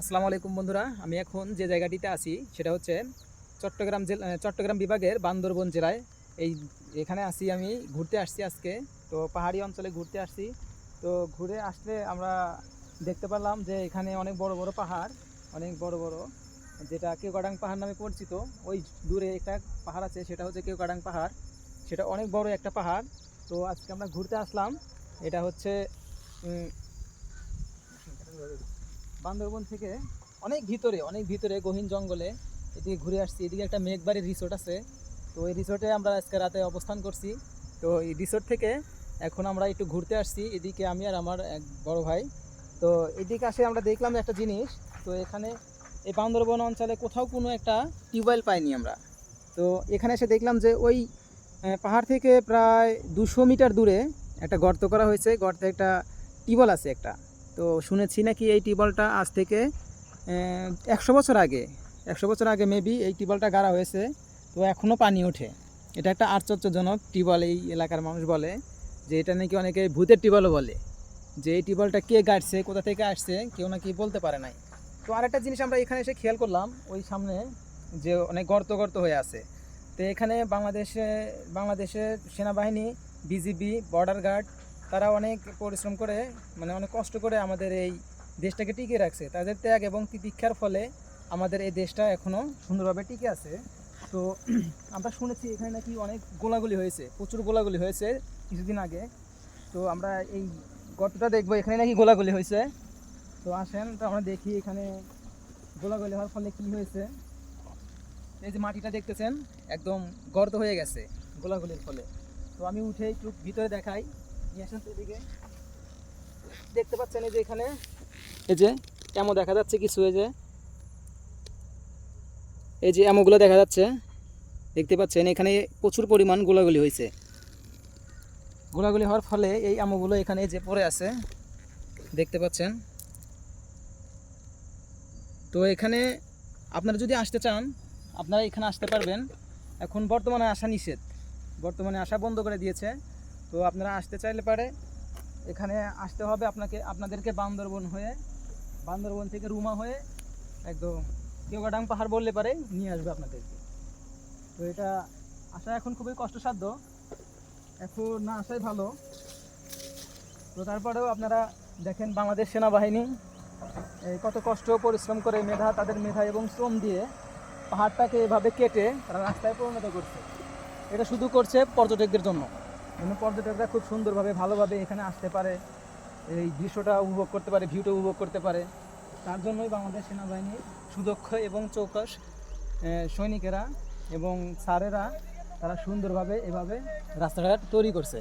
আসসালামু আলাইকুম বন্ধুরা, আমি এখন যে জায়গাটিতে আছি সেটা হচ্ছে চট্টগ্রাম জেলা চট্টগ্রাম বিভাগের বান্দরবন জেলায়। এই এখানে আসি আমি, ঘুরতে আসছি আজকে। তো পাহাড়ি অঞ্চলে ঘুরতে আসছি। তো ঘুরে আসলে আমরা দেখতে পেলাম যে এখানে অনেক বড় বড় পাহাড়, অনেক বড় বড়, যেটা কেওগাডাং পাহাড় নামে পরিচিত। ওই দূরে একটা পাহাড় আছে, সেটা হচ্ছে কেওগাডাং পাহাড়। সেটা অনেক বড় একটা পাহাড়। তো আজকে আমরা ঘুরতে আসলাম। এটা হচ্ছে বান্দরবন থেকে অনেক ভিতরে অনেক ভিতরে গহীন জঙ্গলে এদিকে ঘুরে আসছি। এদিকে একটা মেঘবাড়ির রিসোর্ট আছে। তো এই রিসোর্টে আমরা আজকে রাতে অবস্থান করছি। তো এই রিসোর্ট থেকে এখন আমরা একটু ঘুরতে আসছি। এদিকে আমি আর আমার এক বড় ভাই। তো এদিকে আসে আমরা দেখলাম একটা জিনিস। তো এখানে এই বান্দরবন অঞ্চলে কোথাও কোনো একটা টিউবওয়েল পাইনি আমরা। তো এখানে এসে দেখলাম যে ওই পাহাড় থেকে প্রায় দুশো মিটার দূরে একটা গর্ত করা হয়েছে। গর্তে একটা টিউবওয়েল আছে একটা। তো শুনেছি নাকি এই টিউবওয়েলটা আজ থেকে একশো বছর আগে, একশো বছর আগে মেবি এই টিউবওয়েলটা গাড়া হয়েছে, তো এখনও পানি ওঠে। এটা একটা আশ্চর্যজনক টিউবওয়েল এই এলাকার মানুষ বলে, যে এটা নাকি অনেকে ভূতের টিউবওয়েলও বলে। যে এই টিউবওয়েলটা কে গাড়ছে, কোথা থেকে আসছে, কেউ নাকি বলতে পারে নাই। তো আরেকটা জিনিস আমরা এখানে এসে খেয়াল করলাম, ওই সামনে যে অনেক গর্ত গর্ত হয়ে আছে। তো এখানে বাংলাদেশে, বাংলাদেশের সেনাবাহিনী, বিজিবি, বর্ডার গার্ড তারা অনেক পরিশ্রম করে মানে অনেক কষ্ট করে আমাদের এই দেশটাকে টিকিয়ে রাখছে। তাদের ত্যাগ এবং তিতিক্ষার ফলে আমাদের এই দেশটা এখনও সুন্দরভাবে টিকে আছে। তো আমরা শুনেছি এখানে নাকি অনেক গোলাগুলি হয়েছে, প্রচুর গোলাগুলি হয়েছে কিছুদিন আগে। তো আমরা এই গর্তটা দেখব, এখানে নাকি গোলাগুলি হয়েছে। তো আসেন, তো আমরা দেখি এখানে গোলাগুলি হওয়ার ফলে কি হয়েছে। এই যে মাটিটা দেখতেছেন, একদম গর্ত হয়ে গেছে গোলাগুলির ফলে। তো আমি উঠে একটু ভিতরে দেখাই। দেখতে পাচ্ছেন এই যে এখানে। এই যে এমন দেখা যাচ্ছে কিছু, এই যে। এই যে এমনগুলো দেখা যাচ্ছে। দেখতে পাচ্ছেন এখানে প্রচুর পরিমাণ গোলাগুলি হয়েছে। গোলাগুলি হওয়ার ফলে এই আমগুলো এখানে যে পড়ে আছে। দেখতে পাচ্ছেন। তো এখানে আপনারা যদি আসতে চান, আপনারা এখানে আসতে পারবেন। এখন বর্তমানে আসা নিষেধ। বর্তমানে আসা বন্ধ করে দিয়েছে। তো আপনারা আসতে চাইলে পারে, এখানে আসতে হবে আপনাকে, আপনাদেরকে বান্দরবন হয়ে, বান্দরবন থেকে রুমা হয়ে একদম কেওগাডাং পাহাড় বললে পারে নিয়ে আসবে আপনাদেরকে। তো এটা আসা এখন খুবই কষ্টসাধ্য, এখন না আসাই ভালো। তো তারপরেও আপনারা দেখেন বাংলাদেশ সেনাবাহিনী, এই কত কষ্ট, পরিশ্রম করে মেধা, তাদের মেধা এবং শ্রম দিয়ে পাহাড়টাকে এভাবে কেটে তারা রাস্তায় পরিণত করছে। এটা শুধু করছে পর্যটকদের জন্য। যেন পর্যটকরা খুব সুন্দরভাবে, ভালোভাবে এখানে আসতে পারে, এই দৃশ্যটা উপভোগ করতে পারে, ভিউটা উপভোগ করতে পারে। তার জন্যই বাংলাদেশ সেনাবাহিনী সুদক্ষ এবং চৌকস সৈনিকেরা এবং স্যারেরা, তারা সুন্দরভাবে এভাবে রাস্তাঘাট তৈরি করছে।